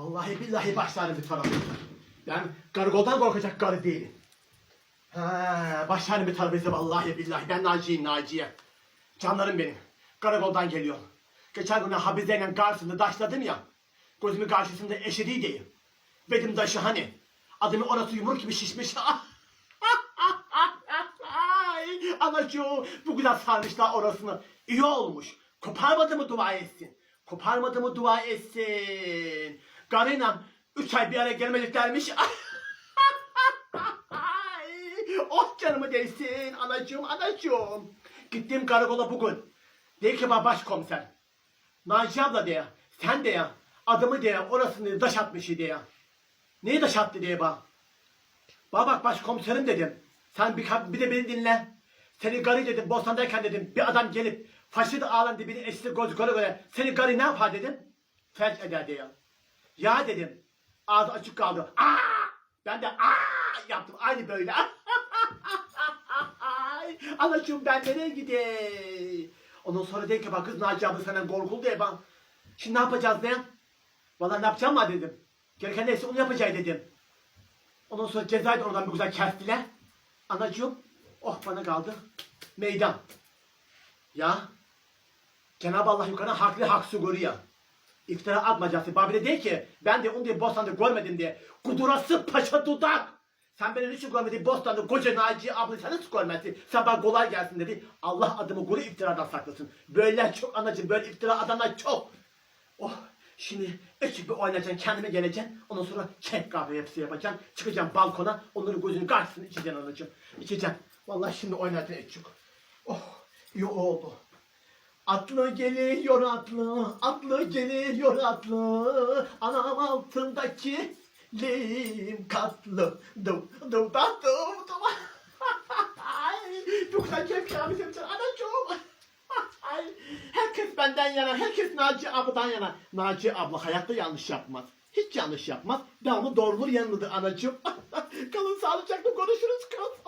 Vallahi billahi başlarım bir tarafı. Ben gargoldan korkacak garı değilim. Ha, başlarım bir tarafı vallahi billahi. Ben Naciye'yim Naciye. Canlarım benim. Karakoldan geliyor. Geçen gün Habize'yle karşısında daşladım ya. Gözümün karşısında eşediği değil. Benim daşı hani. Adımı orası yumruk gibi şişmiş. Ay, anacığım bu kadar sarmışlar orasını. İyi olmuş. Koparmadı mı dua etsin. Koparmadı mı dua etsin. Karıyla üç ay bir araya gelmediklermiş. Ay, oh canımı değsin anacığım anacığım. Gittim karakola bugün. Dedi ki bana başkomiser. Naci abla diye sen de ya adımı diye orasını daş atmış diye. Neyi daş attı diye bana. Bana bak başkomiserim dedim. Sen bir, bir de beni dinle. Seni garı dedim Bostan'dayken dedim bir adam gelip faşist ağlan dibini eşli göz göre göre seni garı ne yapar dedim. Felç eder diye. Ya dedim. Ağzı açık kaldı. Aa! Ben de aa yaptım aynı böyle. Anacığım ben nereye gideyim? Ondan sonra dedi ki bak kız Naci abla senden korkuldu ya ben. Şimdi ne yapacağız ne? Valla ne yapacağım mı dedim. Gereken neyse onu yapacağız dedim. Ondan sonra cezayı da oradan bir güzel kestiler. Anacığım oh bana kaldı. Meydan. Ya Cenab-ı Allah yukarı haklı haksız görüyor. İftira atmayacaksın. Babide değil ki ben de onu diye Bostan'da görmedim diye. Kudurası paşa dudak. Sen beni hiç görmedin Bostan'da koca Naciye abla sen hiç görmezsin. Sen bana kolay gelsin dedi. Allah adımı kuru iftiradan saklasın. Böyle çok anacığım böyle iftira adamlar çok. Oh şimdi küçük bir oynayacaksın kendime geleceksin. Ondan sonra çek kahve hepsi yapacaksın. Çıkacaksın balkona onların gözünün karşısına içeceksin anacığım. İçeceksin. Vallahi şimdi oynayacaksın küçük. Oh iyi oldu. Atlı geliyor atlı, atlı geliyor atlı. Anam altındaki lim katlı. Dım dım da dım dım. Ay, çok güzel ya bizim için anacığım. Ay, herkes benden yana, herkes Naci abladan yana. Naci abla hayatta yanlış yapmaz. Hiç yanlış yapmaz. Devamlı doğrulur yanındadır anacığım. Kalın sağlıcakla konuşuruz kız.